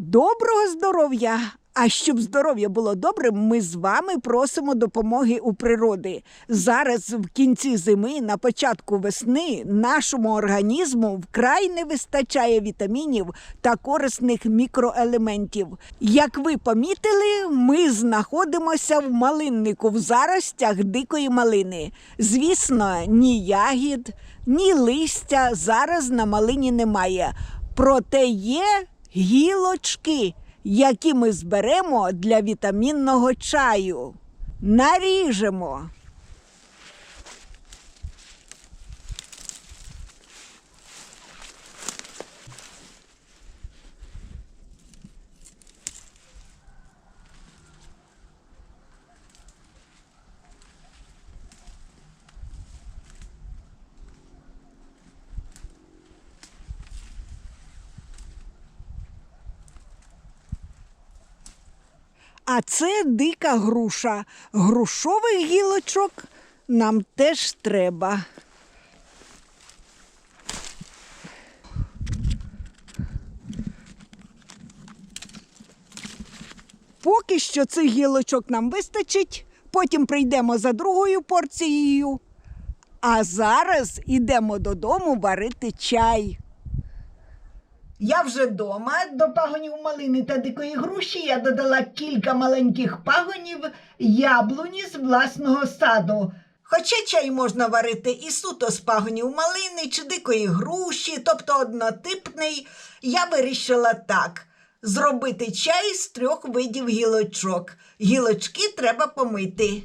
Доброго здоров'я! А щоб здоров'я було добрим, ми з вами просимо допомоги у природи. Зараз, в кінці зими, на початку весни, нашому організму вкрай не вистачає вітамінів та корисних мікроелементів. Як ви помітили, ми знаходимося в малиннику в заростях дикої малини. Звісно, ні ягід, ні листя зараз на малині немає. Проте є гілочки, які ми зберемо для вітамінного чаю. Наріжемо. А це дика груша. Грушових гілочок нам теж треба. Поки що цих гілочок нам вистачить, потім прийдемо за другою порцією. А зараз ідемо додому варити чай. Я вже вдома до пагонів малини та дикої груші я додала кілька маленьких пагонів яблуні з власного саду. Хоча чай можна варити і суто з пагонів малини чи дикої груші, тобто однотипний, я вирішила так: зробити чай з трьох видів гілочок. Гілочки треба помити.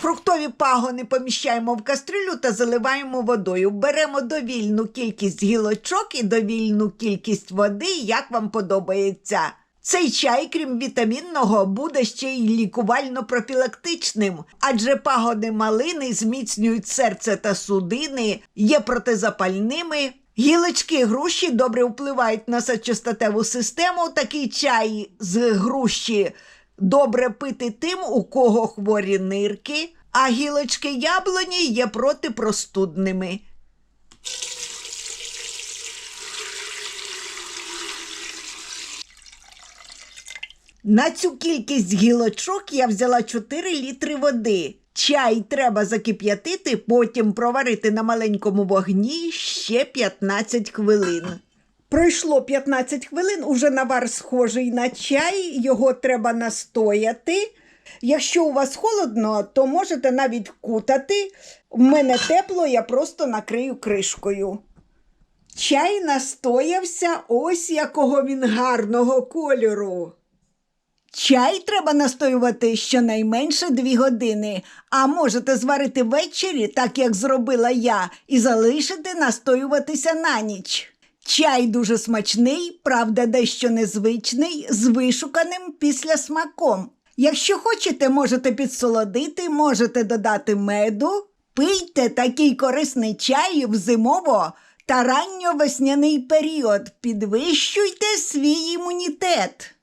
Фруктові пагони поміщаємо в кастрюлю та заливаємо водою. Беремо довільну кількість гілочок і довільну кількість води, як вам подобається. Цей чай, крім вітамінного, буде ще й лікувально-профілактичним, адже пагони малини зміцнюють серце та судини, є протизапальними. Гілочки груші добре впливають на сечостатеву систему. Такий чай з груші добре пити тим, у кого хворі нирки, а гілочки яблуні є протипростудними. На цю кількість гілочок я взяла 4 літри води. Чай треба закип'ятити, потім проварити на маленькому вогні ще 15 хвилин. Пройшло 15 хвилин, уже навар схожий на чай, його треба настояти. Якщо у вас холодно, то можете навіть кутати. В мене тепло, я просто накрию кришкою. Чай настоявся, ось якого він гарного кольору. Чай треба настоювати щонайменше 2 години, а можете зварити ввечері, так як зробила я, і залишити настоюватися на ніч. Чай дуже смачний, правда, дещо незвичний, з вишуканим після смаком. Якщо хочете, можете підсолодити, можете додати меду. Пийте такий корисний чай в зимово та ранньовесняний період. Підвищуйте свій імунітет.